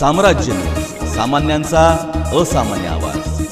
साम्राज्य. सामान्यांचा असामान्य आवाज.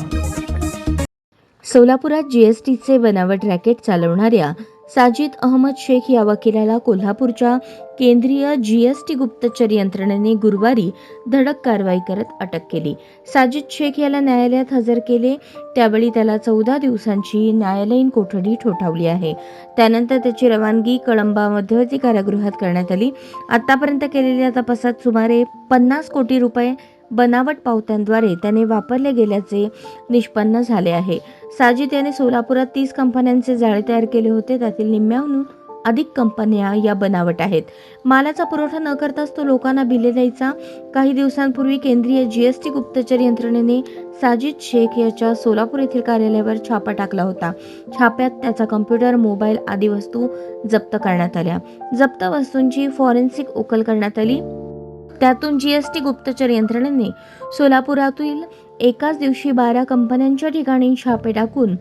सोलापुरात जीएसटीचे बनावट रॅकेट चालवणाऱ्या साजिद अहमद शेख या वकिलाला कोल्हापूरच्या केंद्रीय जीएसटी गुप्तचर यंत्रणेने गुरुवारी धडक कारवाई करत अटक केली. साजिद शेख याला न्यायालयात हजर केले. त्यावेळी त्याला चौदा दिवसांची न्यायालयीन कोठडी ठोठावली आहे. त्यानंतर त्याची रवानगी कळंबा मध्यवर्ती कारागृहात करण्यात आली. आतापर्यंत केलेल्या तपासात सुमारे पन्नास कोटी रुपये बनावट पावत्यांद्वारे त्याने वापरले गेल्याचे निष्पन्न झाले आहे. साजिद याने सोलापुरात तीस कंपन्यांचे जाळे तयार केले होते. त्यातील निम्म्याहून अधिक कंपन्या या बनावट आहेत. मालाचा पुरवठा न करताच तो लोकांना बिले द्यायचा. काही दिवसांपूर्वी केंद्रीय जीएसटी गुप्तचर यंत्रणेने साजिद शेख याच्या सोलापूर येथील कार्यालयावर छापा टाकला होता. छाप्यात त्याचा कम्प्युटर मोबाईल आदी वस्तू जप्त करण्यात आल्या. जप्त वस्तूंची फॉरेन्सिक उकल करण्यात आली. त्यातून जी एस टी गुप्तचर यंत्रणेने सोलापुरातील एकाच दिवशी बारा कंपन्यांच्या ठिकाणी छापे टाकून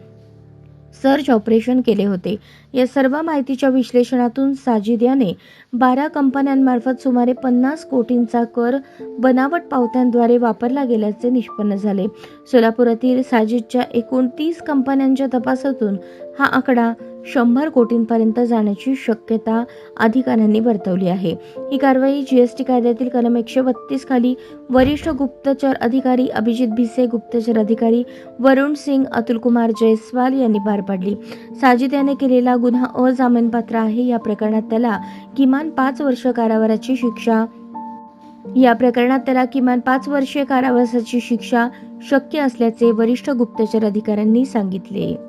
सर्च ऑपरेशन केले होते. या सर्व माहितीच्या विश्लेषणातून साजिद याने बारा कंपन्यांमार्फत सुमारे पन्नास कोटींचा कर बनावट पावत्यांद्वारे वापरला गेल्याचे निष्पन्न झाले. सोलापुरातील साजिदच्या एकूण तीस कंपन्यांच्या तपासातून हा आकडा शंभर कोटींपर्यंत जाण्याची शक्यता अधिकाऱ्यांनी वर्तवली आहे. ही कारवाई जीएसटी कायद्यातील कलम एकशे बत्तीस खाली वरिष्ठ गुप्तचर अधिकारी अभिजित भिसे गुप्तचर अधिकारी वरुण सिंग अतुल कुमार जयस्वाल यांनी पार पाडली. साजिद याने केलेला गुन्हा अजामीनपात्र आहे. या प्रकरणात त्याला किमान पाच वर्ष कारावाराची शिक्षा या प्रकरणात त्याला किमान पाच वर्षीय कारावासाची शिक्षा शक्य असल्याचे वरिष्ठ गुप्तचर अधिकाऱ्यांनी सांगितले.